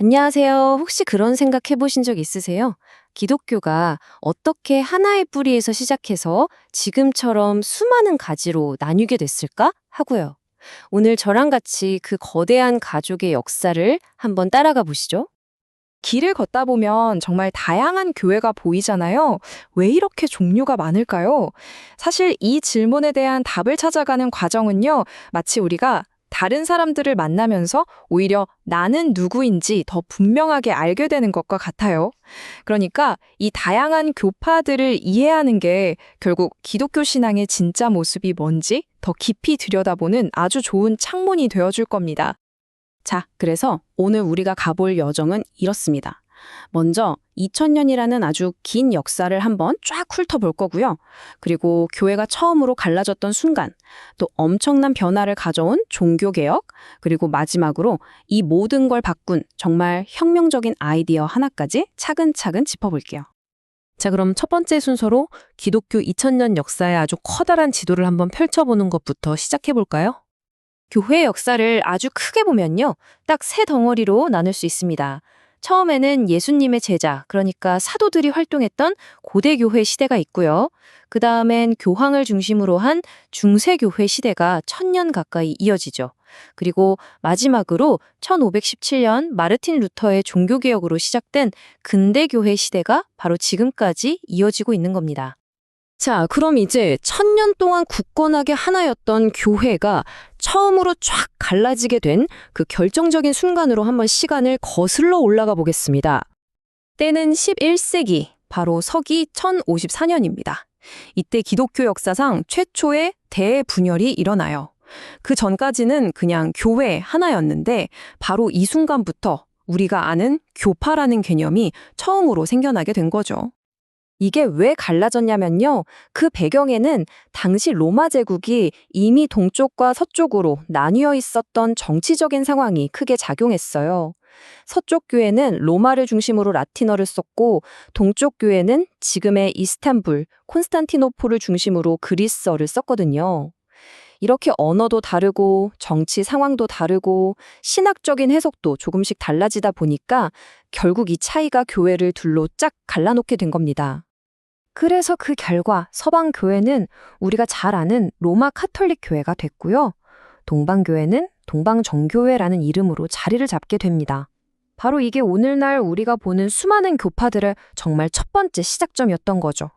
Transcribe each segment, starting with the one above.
안녕하세요. 혹시 그런 생각 해보신 적 있으세요? 기독교가 어떻게 하나의 뿌리에서 시작해서 지금처럼 수많은 가지로 나뉘게 됐을까? 하고요. 오늘 저랑 같이 그 거대한 가족의 역사를 한번 따라가 보시죠. 길을 걷다 보면 정말 다양한 교회가 보이잖아요. 왜 이렇게 종류가 많을까요? 사실 이 질문에 대한 답을 찾아가는 과정은요, 마치 우리가 다른 사람들을 만나면서 오히려 나는 누구인지 더 분명하게 알게 되는 것과 같아요. 그러니까 이 다양한 교파들을 이해하는 게 결국 기독교 신앙의 진짜 모습이 뭔지 더 깊이 들여다보는 아주 좋은 창문이 되어줄 겁니다. 자, 그래서 오늘 우리가 가볼 여정은 이렇습니다. 먼저 2000년이라는 아주 긴 역사를 한번 쫙 훑어볼 거고요. 그리고 교회가 처음으로 갈라졌던 순간, 또 엄청난 변화를 가져온 종교개혁, 그리고 마지막으로 이 모든 걸 바꾼 정말 혁명적인 아이디어 하나까지 차근차근 짚어볼게요. 자, 그럼 첫 번째 순서로 기독교 2000년 역사의 아주 커다란 지도를 한번 펼쳐보는 것부터 시작해볼까요? 교회 역사를 아주 크게 보면요. 딱 세 덩어리로 나눌 수 있습니다. 처음에는 예수님의 제자, 그러니까 사도들이 활동했던 고대교회 시대가 있고요. 그 다음엔 교황을 중심으로 한 중세교회 시대가 천년 가까이 이어지죠. 그리고 마지막으로 1517년 마르틴 루터의 종교개혁으로 시작된 근대교회 시대가 바로 지금까지 이어지고 있는 겁니다. 자, 그럼 이제 천년 동안 굳건하게 하나였던 교회가 처음으로 쫙 갈라지게 된 그 결정적인 순간으로 한번 시간을 거슬러 올라가 보겠습니다. 때는 11세기, 바로 서기 1054년입니다. 이때 기독교 역사상 최초의 대분열이 일어나요. 그 전까지는 그냥 교회 하나였는데 바로 이 순간부터 우리가 아는 교파라는 개념이 처음으로 생겨나게 된 거죠. 이게 왜 갈라졌냐면요. 그 배경에는 당시 로마 제국이 이미 동쪽과 서쪽으로 나뉘어 있었던 정치적인 상황이 크게 작용했어요. 서쪽 교회는 로마를 중심으로 라틴어를 썼고 동쪽 교회는 지금의 이스탄불, 콘스탄티노폴을 중심으로 그리스어를 썼거든요. 이렇게 언어도 다르고 정치 상황도 다르고 신학적인 해석도 조금씩 달라지다 보니까 결국 이 차이가 교회를 둘로 쫙 갈라놓게 된 겁니다. 그래서 그 결과 서방 교회는 우리가 잘 아는 로마 카톨릭 교회가 됐고요. 동방 교회는 동방 정교회라는 이름으로 자리를 잡게 됩니다. 바로 이게 오늘날 우리가 보는 수많은 교파들의 정말 첫 번째 시작점이었던 거죠.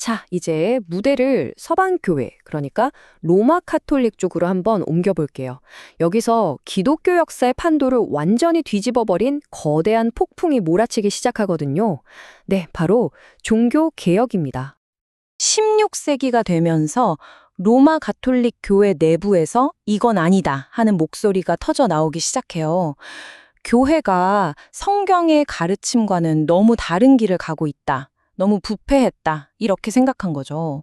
자, 이제 무대를 서방교회, 그러니까 로마 카톨릭 쪽으로 한번 옮겨볼게요. 여기서 기독교 역사의 판도를 완전히 뒤집어버린 거대한 폭풍이 몰아치기 시작하거든요. 네, 바로 종교 개혁입니다. 16세기가 되면서 로마 가톨릭 교회 내부에서 이건 아니다 하는 목소리가 터져 나오기 시작해요. 교회가 성경의 가르침과는 너무 다른 길을 가고 있다. 너무 부패했다. 이렇게 생각한 거죠.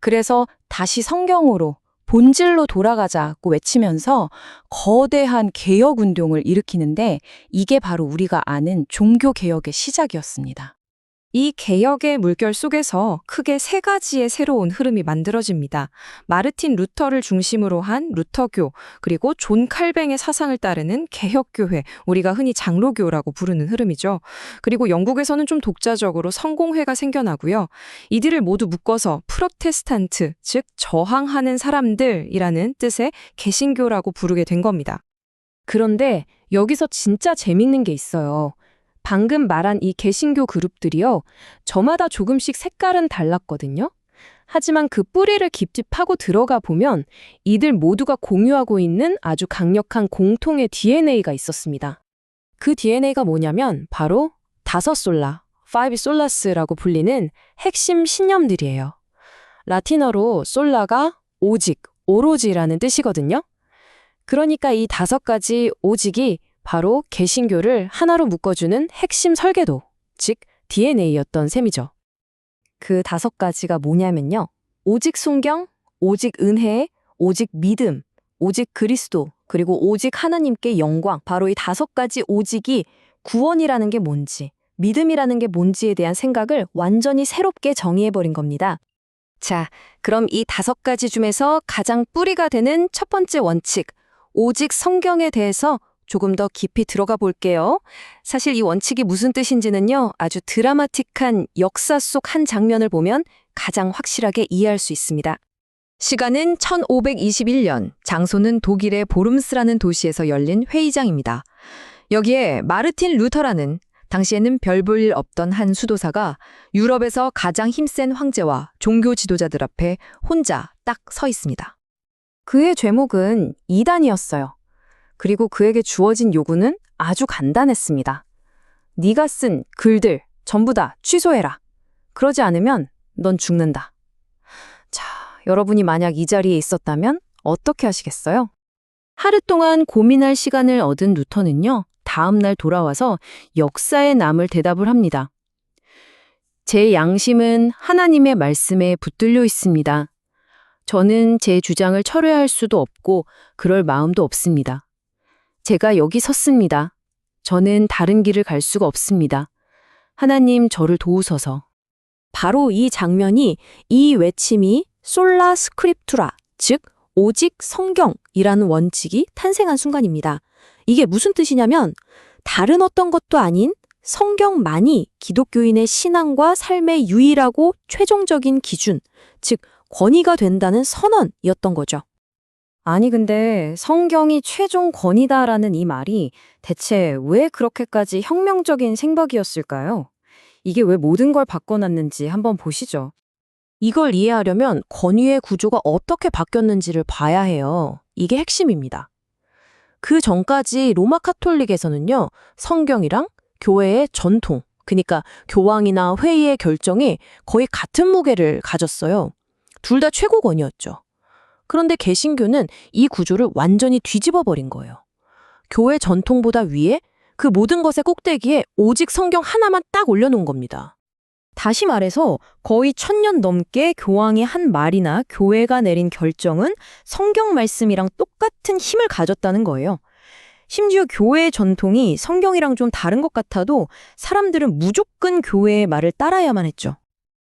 그래서 다시 성경으로 본질로 돌아가자고 외치면서 거대한 개혁 운동을 일으키는데 이게 바로 우리가 아는 종교 개혁의 시작이었습니다. 이 개혁의 물결 속에서 크게 세 가지의 새로운 흐름이 만들어집니다. 마르틴 루터를 중심으로 한 루터교, 그리고 존 칼뱅의 사상을 따르는 개혁교회, 우리가 흔히 장로교라고 부르는 흐름이죠. 그리고 영국에서는 좀 독자적으로 성공회가 생겨나고요. 이들을 모두 묶어서 프로테스탄트, 즉 저항하는 사람들이라는 뜻의 개신교라고 부르게 된 겁니다. 그런데 여기서 진짜 재밌는 게 있어요. 방금 말한 이 개신교 그룹들이요. 저마다 조금씩 색깔은 달랐거든요. 하지만 그 뿌리를 깊이 파고 들어가 보면 이들 모두가 공유하고 있는 아주 강력한 공통의 DNA가 있었습니다. 그 DNA가 뭐냐면 바로 다섯 솔라, 파이브 솔라스라고 불리는 핵심 신념들이에요. 라틴어로 솔라가 오직, 오로지라는 뜻이거든요. 그러니까 이 다섯 가지 오직이 바로 개신교를 하나로 묶어주는 핵심 설계도, 즉 DNA였던 셈이죠. 그 다섯 가지가 뭐냐면요. 오직 순경, 오직 은혜, 오직 믿음, 오직 그리스도, 그리고 오직 하나님께 영광. 바로 이 다섯 가지 오직이 구원이라는 게 뭔지, 믿음이라는 게 뭔지에 대한 생각을 완전히 새롭게 정의해버린 겁니다. 자, 그럼 이 다섯 가지 중에서 가장 뿌리가 되는 첫 번째 원칙, 오직 성경에 대해서 조금 더 깊이 들어가 볼게요. 사실 이 원칙이 무슨 뜻인지는요, 아주 드라마틱한 역사 속 한 장면을 보면 가장 확실하게 이해할 수 있습니다. 시간은 1521년, 장소는 독일의 보름스라는 도시에서 열린 회의장입니다. 여기에 마르틴 루터라는 당시에는 별 볼 일 없던 한 수도사가 유럽에서 가장 힘센 황제와 종교 지도자들 앞에 혼자 딱 서 있습니다. 그의 죄목은 이단이었어요. 그리고 그에게 주어진 요구는 아주 간단했습니다. 네가 쓴 글들 전부 다 취소해라. 그러지 않으면 넌 죽는다. 자, 여러분이 만약 이 자리에 있었다면 어떻게 하시겠어요? 하루 동안 고민할 시간을 얻은 루터는요, 다음 날 돌아와서 역사에 남을 대답을 합니다. 제 양심은 하나님의 말씀에 붙들려 있습니다. 저는 제 주장을 철회할 수도 없고 그럴 마음도 없습니다. 제가 여기 섰습니다. 저는 다른 길을 갈 수가 없습니다. 하나님 저를 도우소서. 바로 이 장면이 이 외침이 솔라 스크립투라, 즉 오직 성경이라는 원칙이 탄생한 순간입니다. 이게 무슨 뜻이냐면 다른 어떤 것도 아닌 성경만이 기독교인의 신앙과 삶의 유일하고 최종적인 기준, 즉 권위가 된다는 선언이었던 거죠. 아니 근데 성경이 최종 권위다라는 이 말이 대체 왜 그렇게까지 혁명적인 생각이었을까요? 이게 왜 모든 걸 바꿔놨는지 한번 보시죠. 이걸 이해하려면 권위의 구조가 어떻게 바뀌었는지를 봐야 해요. 이게 핵심입니다. 그 전까지 로마 카톨릭에서는요, 성경이랑 교회의 전통, 그러니까 교황이나 회의의 결정이 거의 같은 무게를 가졌어요. 둘 다 최고권이었죠. 그런데 개신교는 이 구조를 완전히 뒤집어 버린 거예요. 교회 전통보다 위에 그 모든 것의 꼭대기에 오직 성경 하나만 딱 올려놓은 겁니다. 다시 말해서 거의 천년 넘게 교황이 한 말이나 교회가 내린 결정은 성경 말씀이랑 똑같은 힘을 가졌다는 거예요. 심지어 교회의 전통이 성경이랑 좀 다른 것 같아도 사람들은 무조건 교회의 말을 따라야만 했죠.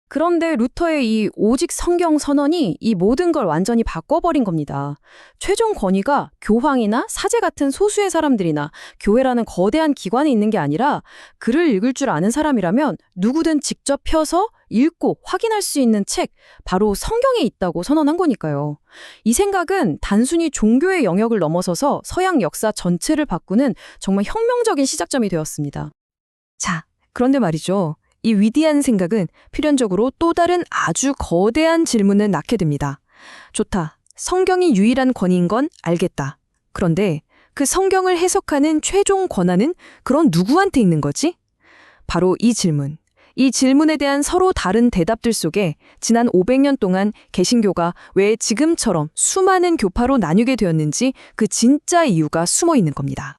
그런데 루터의 이 오직 성경 선언이 이 모든 걸 완전히 바꿔버린 겁니다. 최종 권위가 교황이나 사제 같은 소수의 사람들이나 교회라는 거대한 기관에 있는 게 아니라 글을 읽을 줄 아는 사람이라면 누구든 직접 펴서 읽고 확인할 수 있는 책, 바로 성경에 있다고 선언한 거니까요. 이 생각은 단순히 종교의 영역을 넘어서서 서양 역사 전체를 바꾸는 정말 혁명적인 시작점이 되었습니다. 자, 그런데 말이죠. 이 위대한 생각은 필연적으로 또 다른 아주 거대한 질문을 낳게 됩니다. 좋다. 성경이 유일한 권위인 건 알겠다. 그런데 그 성경을 해석하는 최종 권한은 그런 누구한테 있는 거지? 바로 이 질문. 이 질문에 대한 서로 다른 대답들 속에 지난 500년 동안 개신교가 왜 지금처럼 수많은 교파로 나뉘게 되었는지 그 진짜 이유가 숨어 있는 겁니다.